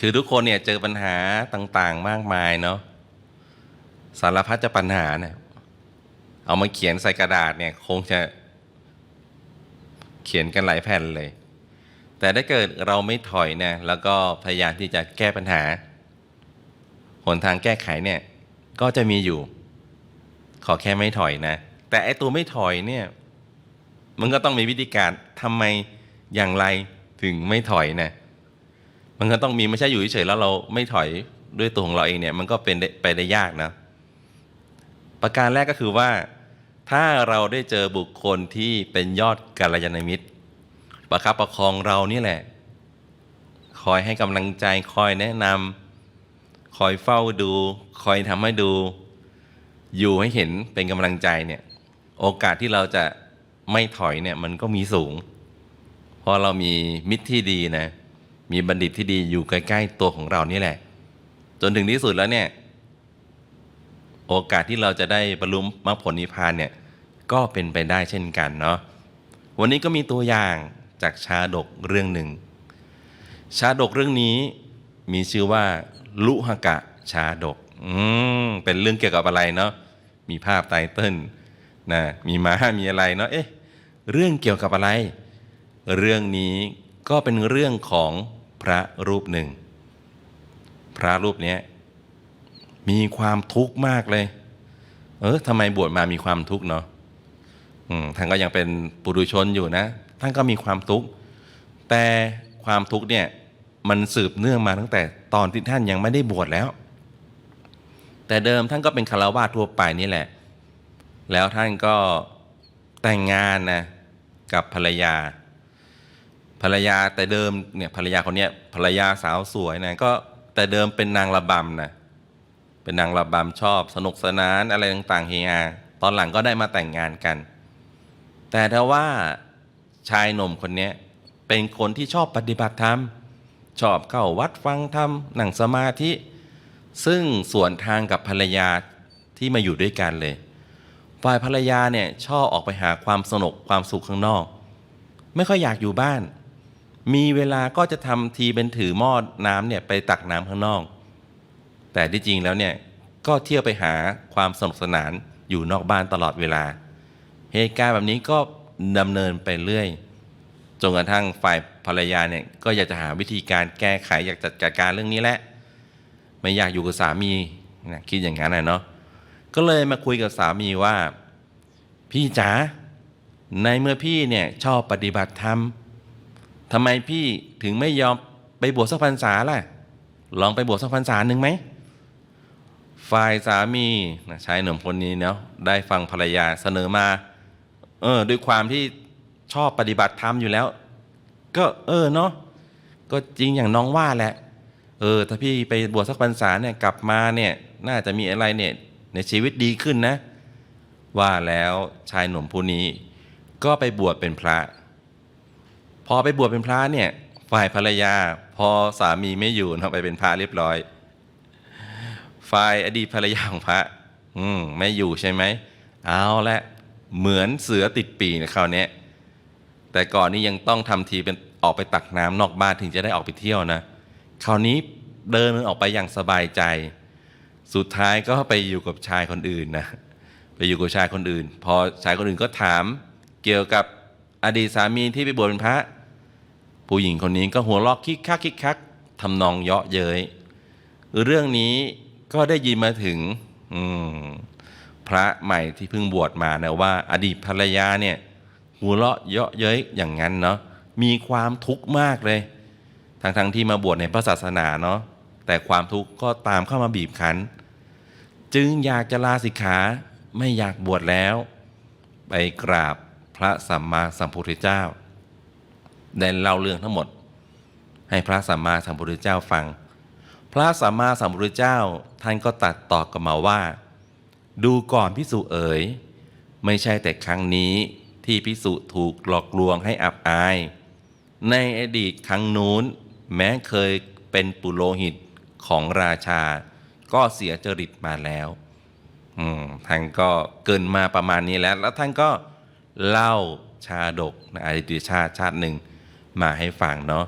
คือทุกคนเนี่ยเจอปัญหาต่างๆ มากมายเนาะสารพัดจะปัญหาเนี่ยเอามาเขียนใส่กระดาษเนี่ยคงจะเขียนกันหลายแผ่นเลย แต่ถ้าเกิดเราไม่ถอยเนี่ยแล้วก็พยายามที่จะแก้ปัญหา หนทางแก้ไขเนี่ยก็จะมีอยู่ ขอแค่ไม่ถอยนะ แต่ไอตัวไม่ถอยเนี่ยมันก็ต้องมีวิธีการทำไมอย่างไรถึงไม่ถอยนะ มันก็ต้องมีไม่ใช่อยู่เฉยๆแล้วเราไม่ถอยด้วยตัวของเราเองเนี่ยมันก็เป็นได้ไปได้ยากนะ ประการแรกก็คือว่า ถ้าเราได้เจอบุคคลที่เป็นยอดกัลยาณมิตร ประคับประคองเรานี่แหละ คอยให้กำลังใจคอยแนะนำคอยเฝ้าดู คอยทำให้ดู อยู่ให้เห็นเป็นกำลังใจเนี่ย โอกาสที่เราจะไม่ถอยเนี่ยมันก็มีสูง เพราะเรามีมิตรที่ดีนะ มีบัณฑิตที่ดีอยู่ใกล้ ๆ ตัวของเรานี่แหละ จนถึงที่สุดแล้วเนี่ยโอกาสที่เราจะได้บรรลุมรรคผลนิพพานเนี่ยก็เป็นไปได้เช่นกันเนาะวันนี้ก็มีตัวอย่างจากชาดกเรื่องหนึ่ง ชาดกเรื่องนี้มีชื่อว่า ลุหกะชาดกอืมเป็นเรื่องเกี่ยวกับอะไรเนาะมีภาพไตเติ้ลนะมีม้ามีอะไรเนาะเอ๊ะเรื่องเกี่ยวกับอะไร เรื่องนี้ก็เป็นเรื่องของ พระรูปหนึ่ง พระรูปนี้มีความทุกข์มากเลย เออทำไมบวชมามีความทุกข์เนาะท่านก็ยังเป็นปุถุชนอยู่นะ ท่านก็มีความทุกข์ แต่ความทุกข์เนี่ยมันสืบเนื่องมาตั้งแต่ตอนที่ท่านยังไม่ได้บวชแล้ว แต่เดิมท่านก็เป็นคารวาทั่วไปนี่แหละ แล้วท่านก็แต่งงานนะกับภรรยา ภรรยาแต่เดิมเนี่ยภรรยาคนเนี้ยภรรยาสาวสวยนะก็แต่เดิมเป็นนางระบำนะเป็นนางระบำชอบสนุกสนานอะไรต่างๆเฮฮาตอนหลังก็ได้มาแต่งงานกัน แต่ถ้าว่าชายหนุ่มคนเนี้ยเป็นคนที่ชอบปฏิบัติธรรม ชอบเข้าวัดฟังธรรมนั่งสมาธิ ซึ่งสวนทางกับภรรยาที่มาอยู่ด้วยกันเลยฝ่ายภรรยาเนี่ยชอบออกไปหาความสนุกความสุขข้างนอก ไม่ค่อยอยากอยู่บ้าน มีเวลาก็จะทำทีเป็นถือหม้อน้ำเนี่ยไปตักน้ำข้างนอก แต่ที่จริงแล้วเนี่ยก็เที่ยวไปหาความสนุกสนานอยู่นอกบ้านตลอดเวลา เหตุการณ์แบบนี้ก็ดำเนินไปเรื่อยจนกระทั่งฝ่ายภรรยาเนี่ยก็อยากจะหาวิธีการแก้ไขอยากจัดการเรื่องนี้แหละไม่อยากอยู่กับสามีนะคิดอย่างนั้นนะเนาะก็เลยมาคุยกับสามีว่า พี่จ๋าในเมื่อพี่เนี่ยชอบปฏิบัติธรรม ทำไมพี่ถึงไม่ยอมไปบวชสักพรรษาล่ะ ลองไปบวชสักพรรษาหนึ่งไหมฝ่ายสามีนะชายหนุ่มคนนี้เนาะได้ฟังภรรยาเสนอมา เออ ด้วยความที่ชอบปฏิบัติธรรมอยู่แล้ว ก็ เออเนาะก็จริงอย่างน้องว่าแหละ เออ ถ้าพี่ไปบวชสักพรรษาเนี่ยกลับมาเนี่ย น่าจะมีอะไรเนี่ย ในชีวิตดีขึ้นนะ ว่าแล้วชายหนุ่มผู้นี้ ก็ไปบวชเป็นพระ พอไปบวชเป็นพระเนี่ย ฝ่ายภรรยา พอสามีไม่อยู่นะไปเป็นพระเรียบร้อย ฝ่ายอดีตภรรยาของพระ อืมไม่อยู่ใช่ไหมเอาละเหมือนเสือติดปีกนะคราวนี้แต่ก่อนนี้ยังต้องทำทีเป็นออกไปตักน้ำนอกบ้านถึงจะได้ออกไปเที่ยวนะคราวนี้เดินออกไปอย่างสบายใจ สุดท้ายก็ไปอยู่กับชายคนอื่นนะไปอยู่กับชายคนอื่น พอชายคนอื่นก็ถามเกี่ยวกับอดีตสามีที่ไปบวชเป็นพระ ผู้หญิงคนนี้ก็หัวเราะคิกคักคิกคักทำนองเยาะเย้ยเรื่องนี้ก็ได้ยินมาถึงพระใหม่ที่เพิ่งบวชมานะว่า อดีตภรรยาเนี่ยหัวเราะเยาะเย้ยอย่างนั้นเนาะมีความทุกข์มากเลย ทั้งทั้งที่มาบวชในพระศาสนาเนาะแต่ความทุกข์ก็ตามเข้ามาบีบคั้น จึงอยากจะลาสิกขาไม่อยากบวชแล้ว ไปกราบพระสัมมาสัมพุทธเจ้า ได้เล่าเรื่องทั้งหมด ให้พระสัมมาสัมพุทธเจ้าฟัง พระสัมมาสัมพุทธเจ้าท่านก็ตัดต่อกลับมาว่า ดูก่อนพิสุเอ๋ย ไม่ใช่แต่ครั้งนี้ที่พิสุถูกหลอกลวงให้อับอาย ในอดีตครั้งนู้น แม้เคยเป็นปุโรหิตของราชา ก็เสียจริตมาแล้วท่านก็เกินมาประมาณนี้แล้ว แล้วท่านก็เล่าชาดกในอดีตชาติชาติหนึ่ง มาให้ฟังเนาะ